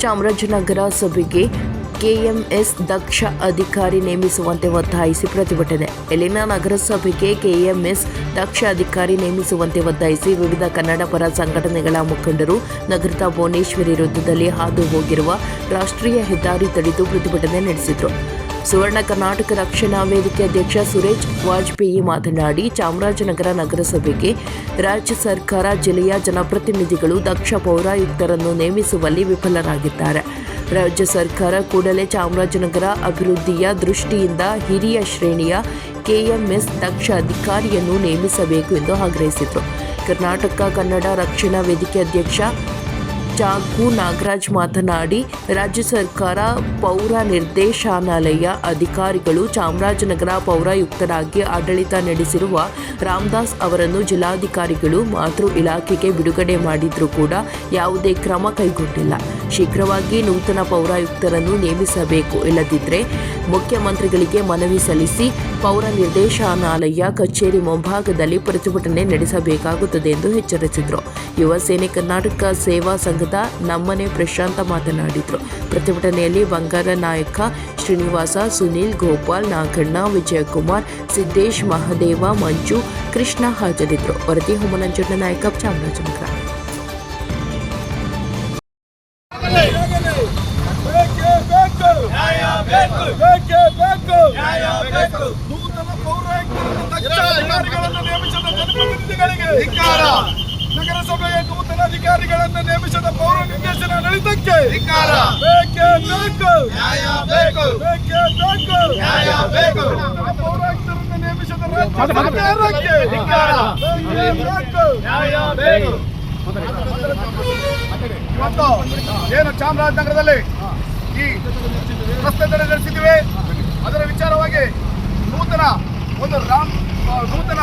ಚಾಮರಾಜನಗರ ಸಭೆಗೆ ಕೆಎಂಎಸ್ ದಕ್ಷ ಅಧಿಕಾರಿ ನೇಮಿಸುವಂತೆ ಒತ್ತಾಯಿಸಿ ಪ್ರತಿಭಟನೆ. ಇಲ್ಲಿನ ನಗರಸಭೆಗೆ ಕೆಎಂಎಸ್ ದಕ್ಷ ಅಧಿಕಾರಿ ನೇಮಿಸುವಂತೆ ಒತ್ತಾಯಿಸಿ ವಿವಿಧ ಕನ್ನಡ ಪರ ಸಂಘಟನೆಗಳ ಮುಖಂಡರು ನಗರದ ಭುವನೇಶ್ವರಿ ವೃತ್ತದಲ್ಲಿ ಹಾದು ಹೋಗಿರುವ ರಾಷ್ಟ್ರೀಯ ಹೆದ್ದಾರಿ ತಡೆದು ಪ್ರತಿಭಟನೆ ನಡೆಸಿದರು. ಸುವರ್ಣ ಕರ್ನಾಟಕ ರಕ್ಷಣಾ ವೇದಿಕೆ ಅಧ್ಯಕ್ಷ ಸುರೇಶ್ ವಾಜಪೇಯಿ ಮಾತನಾಡಿ, ಚಾಮರಾಜನಗರ ನಗರಸಭೆಗೆ ರಾಜ್ಯ ಸರ್ಕಾರ, ಜಿಲ್ಲೆಯ ಜನಪ್ರತಿನಿಧಿಗಳು ದಕ್ಷ ಪೌರಾಯುಕ್ತರನ್ನು ನೇಮಿಸುವಲ್ಲಿ ವಿಫಲರಾಗಿದ್ದಾರೆ. ರಾಜ್ಯ ಸರ್ಕಾರ ಕೂಡಲೇ ಚಾಮರಾಜನಗರ ಅಭಿವೃದ್ಧಿಯ ದೃಷ್ಟಿಯಿಂದ ಹಿರಿಯ ಶ್ರೇಣಿಯ ಕೆಎಂಎಸ್ ದಕ್ಷ ಅಧಿಕಾರಿಯನ್ನು ನೇಮಿಸಬೇಕು ಎಂದು ಆಗ್ರಹಿಸಿದರು. ಕರ್ನಾಟಕ ಕನ್ನಡ ರಕ್ಷಣಾ ವೇದಿಕೆ ಅಧ್ಯಕ್ಷ ಚಾಕು ನಾಗರಾಜ್ ಮಾತನಾಡಿ, ರಾಜ್ಯ ಸರ್ಕಾರ ಪೌರ ನಿರ್ದೇಶನಾಲಯ ಅಧಿಕಾರಿಗಳು ಚಾಮರಾಜನಗರ ಪೌರಾಯುಕ್ತರಾಗಿ ಆಡಳಿತ ನಡೆಸಿರುವ ರಾಮದಾಸ್ ಅವರನ್ನು ಜಿಲ್ಲಾಧಿಕಾರಿಗಳು ಮಾತೃ ಇಲಾಖೆಗೆ ಬಿಡುಗಡೆ ಮಾಡಿದರೂ ಕೂಡ ಯಾವುದೇ ಕ್ರಮ ಕೈಗೊಂಡಿಲ್ಲ. ಶೀಘ್ರವಾಗಿ ನೂತನ ಪೌರಾಯುಕ್ತರನ್ನು ನೇಮಿಸಬೇಕು. ಇಲ್ಲದಿದ್ದರೆ ಮುಖ್ಯಮಂತ್ರಿಗಳಿಗೆ ಮನವಿ ಸಲ್ಲಿಸಿ ಪೌರ ನಿರ್ದೇಶನಾಲಯ ಕಚೇರಿ ಮುಂಭಾಗದಲ್ಲಿ ಪ್ರತಿಭಟನೆ ನಡೆಸಬೇಕಾಗುತ್ತದೆ ಎಂದು ಎಚ್ಚರಿಸಿದರು. ಯುವ ಸೇನೆ ಕರ್ನಾಟಕ ಸೇವಾ ಸಂಘದ ನಮ್ಮನೆ ಪ್ರಶಾಂತ ಮಾತನಾಡಿದರು. ಪ್ರತಿಭಟನೆಯಲ್ಲಿ ಬಂಗಾರ ನಾಯಕ ಶ್ರೀನಿವಾಸ, ಸುನೀಲ್, ಗೋಪಾಲ್, ನಾಗಣ್ಣ, ವಿಜಯಕುಮಾರ್, ಸಿದ್ದೇಶ್, ಮಹದೇವ, ಮಂಜು, ಕೃಷ್ಣ ಹಾಜರಿದ್ದರು ವರದಿ ಹೋಮನಂಜಣ್ಣ ನಾಯಕ ಚಾಮರಾಜನಗರ. ಬೇಕು ಬೇಕೇ ಬೇಕು ನ್ಯಾಯ ಬೇಕು. ನೂತನ ಪೌರಾಯುಕ್ತರನ್ನು ದಕ್ಷ ಅಧಿಕಾರಿಗಳನ್ನು ನೇಮಿಸಿದ ಜನಪ್ರತಿನಿಧಿಗಳಿಗೆ ನಗರಸಭೆಯ ನೂತನ ಅಧಿಕಾರಿಗಳನ್ನು ನೇಮಿಸಿದ ಪೌರ ನಿರ್ದೇಶನ ಆಡಳಿತಕ್ಕೆ ಬೇಕೆ ಬೇಕೇ ಬೇಕು. ನ್ಯಾಯ ಬೇಕು. ಬೇಕೇ ಬೇಕು. ನ್ಯಾಯ ಬೇಕು. ನೂತನ ಪೌರಾಯುಕ್ತರನ್ನು ನೇಮಿಸಿದ ರಾಜ್ಯ ಸರ್ಕಾರಕ್ಕೆ ಬೇಕೇ ಬೇಕು. ಇವತ್ತು ಏನು ಚಾಮರಾಜನಗರದಲ್ಲಿ ಈ ರಸ್ತೆ ತಡೆ ನಡೆಸಿದ್ದೀವಿ. ಅದರ ವಿಚಾರವಾಗಿ ನೂತನ ಒಂದು ರಾಮ್ ನೂತನ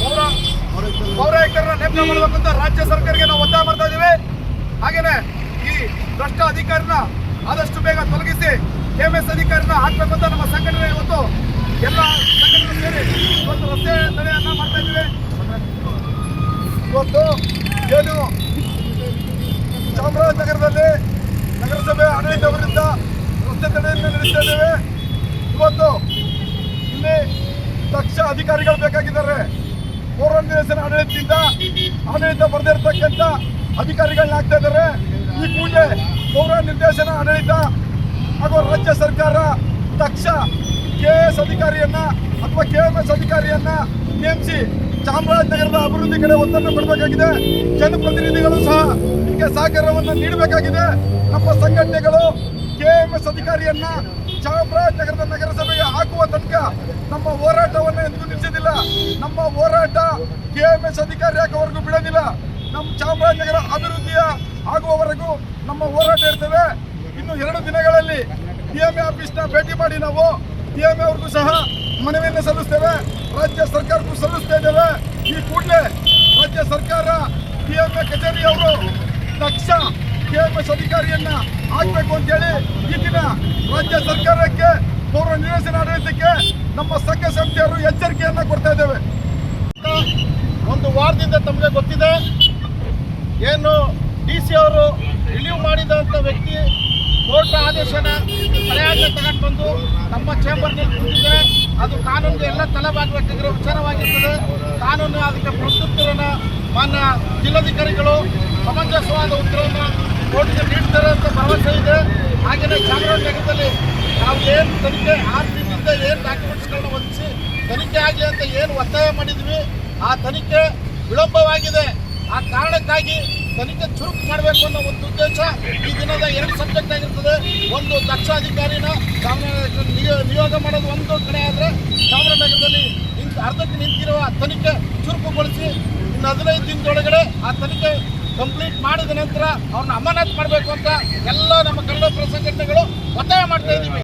ಪೌರ ಪೌರಾಯುಕ್ತರನ್ನ ನೇಮಕ ಮಾಡಬೇಕಂತ ರಾಜ್ಯ ಸರ್ಕಾರಕ್ಕೆ ನಾವು ಒತ್ತಾಯ ಮಾಡ್ತಾ ಇದ್ದೀವಿ. ಹಾಗೇನೆ ಈ ಭ್ರಷ್ಟ ಅಧಿಕಾರಿನ ಆದಷ್ಟು ಬೇಗ ತೊಲಗಿಸಿ ಕೆಎಂಎಸ್ ಅಧಿಕಾರಿನ ಹಾಕ್ಬೇಕಂತ ನಮ್ಮ ಸಂಘಟನೆ ಇವತ್ತು ಎಲ್ಲ ಸಂಘಟನೆ ಸೇರಿ ಇವತ್ತು ರಸ್ತೆ ತಡೆಯನ್ನ ಮಾಡ್ತಾ ಇದ್ದೀವಿ. ಇವತ್ತು ಏನು ಚಾಮರಾಜನಗರದಲ್ಲಿ ನಗರಸಭೆ ಆಡಳಿತ ವಿರುದ್ಧ ರಸ್ತೆ ತಡೆಯನ್ನು ನಡೆಸ್ತಾ ಇದ್ದೇವೆ. ಇವತ್ತು ಇಲ್ಲಿ ದಕ್ಷ ಅಧಿಕಾರಿಗಳು ಬೇಕಾಗಿದ್ದಾರೆ. ಪೌರ ನಿರ್ದೇಶನ ಆಡಳಿತದಿಂದ ಆಡಳಿತ ಬರೆದಿರ್ತಕ್ಕಂಥ ಅಧಿಕಾರಿಗಳನ್ನ ಹಾಕ್ತಾ ಇದ್ದಾರೆ. ಈ ಕೂಡಲೇ ಪೌರ ನಿರ್ದೇಶನ ಆಡಳಿತ ಹಾಗೂ ರಾಜ್ಯ ಸರ್ಕಾರ ತಕ್ಷ ಕೆ ಎಸ್ ಅಧಿಕಾರಿಯನ್ನ ಅಥವಾ ಕೆ ಎಂ ಎಸ್ ಅಧಿಕಾರಿಯನ್ನ ನೇಮಿಸಿ ಚಾಮರಾಜನಗರದ ಅಭಿವೃದ್ಧಿ ಕಡೆ ಒತ್ತನ್ನು ಕೊಡಬೇಕಾಗಿದೆ. ಜನಪ್ರತಿನಿಧಿಗಳು ಸಹ ಇದಕ್ಕೆ ಸಹಕಾರವನ್ನು ನೀಡಬೇಕಾಗಿದೆ. ನಮ್ಮ ಸಂಘಟನೆಗಳು ಕೆ ಎಂ ಎಸ್ ಅಧಿಕಾರಿಯನ್ನ ಚಾಮರಾಜನಗರದ ನಗರಸಭೆಗೆ ಹಾಕುವ ತನಕ ನಮ್ಮ ಹೋರಾಟವನ್ನು ಎಂದಿಗೂ ನಿಲ್ಲಿಸೋದಿಲ್ಲ ನಮ್ಮ ಹೋರಾಟ ಕೆಎಂಎಸ್ ಅಧಿಕಾರಿ ಹಾಕೋವರೆಗೂ ಬಿಡೋದಿಲ್ಲ. ನಮ್ಮ ಚಾಮರಾಜನಗರ ಅಭಿವೃದ್ಧಿಯ ಆಗುವವರೆಗೂ ನಮ್ಮ ಹೋರಾಟ ಇರ್ತೇವೆ ಇನ್ನು ಎರಡು ದಿನಗಳಲ್ಲಿ ಡಿಎಂಎ ಆಫೀಸ್ನ ಭೇಟಿ ಮಾಡಿ ನಾವು ಡಿಎಂಎ ಅವ್ರಿಗೂ ಸಹ ಮನವಿಯನ್ನು ಸಲ್ಲಿಸ್ತೇವೆ. ರಾಜ್ಯ ಸರ್ಕಾರಕ್ಕೂ ಸಲ್ಲಿಸ್ತಾ ಇದ್ದೇವೆ. ಈ ಕೂಡಲೇ ರಾಜ್ಯ ಸರ್ಕಾರ ಡಿಎಂಎ ಕಚೇರಿಯವರು ದಕ್ಷ ಕೆ ಎಂ ಎಸ್ ಅಧಿಕಾರಿಯನ್ನ ಹಾಕಬೇಕು ಅಂತೇಳಿ ಈ ದಿನ ರಾಜ್ಯ ಸರ್ಕಾರಕ್ಕೆ ಪೌರ ನಿವೇಶನ ಆಡಳಿತಕ್ಕೆ ನಮ್ಮ ಸಂಘ ಸಂಸ್ಥೆಯವರು ಎಚ್ಚರಿಕೆಯನ್ನ ಕೊಡ್ತಾ ಇದ್ದೇವೆ. ಒಂದು ವಾರದಿಂದ ತಮಗೆ ಗೊತ್ತಿದೆ, ಏನು ಡಿ ಸಿ ಅವರು ರಿಲೀವ್ ಮಾಡಿದಂಥ ವ್ಯಕ್ತಿ ಕೋರ್ಟ್ ಆದೇಶನ ತಲೆಯಾಜ್ಞೆ ತಗೊಂಡು ಬಂದು ನಮ್ಮ ಚೇಂಬರ್ನಲ್ಲಿ ನಿಂತಿದೆ ಅದು ಕಾನೂನು ಎಲ್ಲ ತಲೆಬಾಗಬೇಕಾಗಿರೋ ವಿಚಾರವಾಗಿರ್ತದೆ. ಕಾನೂನು, ಅದಕ್ಕೆ ಪ್ರಸ್ತುತರನ್ನ ಮಾನ್ಯ ಜಿಲ್ಲಾಧಿಕಾರಿಗಳು ಸಮಂಜಸವಾದ ಉತ್ತರವನ್ನು ಹಾಗೆಯೇ ಚಾಮರಾಜನಗರದಲ್ಲಿ ನಾವು ಏನು ತನಿಖೆ ಆರು ದಿನದಿಂದ ಏನು ಡಾಕ್ಯುಮೆಂಟ್ಸ್ಗಳನ್ನ ಹೊಂದಿಸಿ ತನಿಖೆ ಆಗಲಿ ಅಂತ ಏನು ಒತ್ತಾಯ ಮಾಡಿದ್ವಿ, ಆ ತನಿಖೆ ವಿಳಂಬವಾಗಿದೆ. ಆ ಕಾರಣಕ್ಕಾಗಿ ತನಿಖೆ ಚುರುಕು ಮಾಡಬೇಕು ಅನ್ನೋ ಒಂದು ಉದ್ದೇಶ ಈ ದಿನದ ಎರಡು ಸಬ್ಜೆಕ್ಟ್ ಆಗಿರ್ತದೆ. ಒಂದು ದಕ್ಷ ಅಧಿಕಾರಿನ ನಿಯೋಗ ಮಾಡೋದು ಒಂದು ಕಡೆ ಆದರೆ ಚಾಮರಾಜನಗರದಲ್ಲಿ ನಿಂತು, ಅರ್ಧಕ್ಕೆ ನಿಂತಿರುವ ತನಿಖೆ ಚುರುಕುಗೊಳಿಸಿ ಇನ್ನು ಹದಿನೈದು ದಿನದೊಳಗಡೆ ಆ ತನಿಖೆ ಕಂಪ್ಲೀಟ್ ಮಾಡಿದ ನಂತರ ಅವ್ರನ್ನ ಅಮಾನತ್ ಮಾಡಬೇಕು ಅಂತ ಎಲ್ಲ ನಮ್ಮ ಕನ್ನಡ ಸಂಘಟನೆಗಳು ಒತ್ತಾಯ ಮಾಡ್ತಾ ಇದ್ದೀವಿ.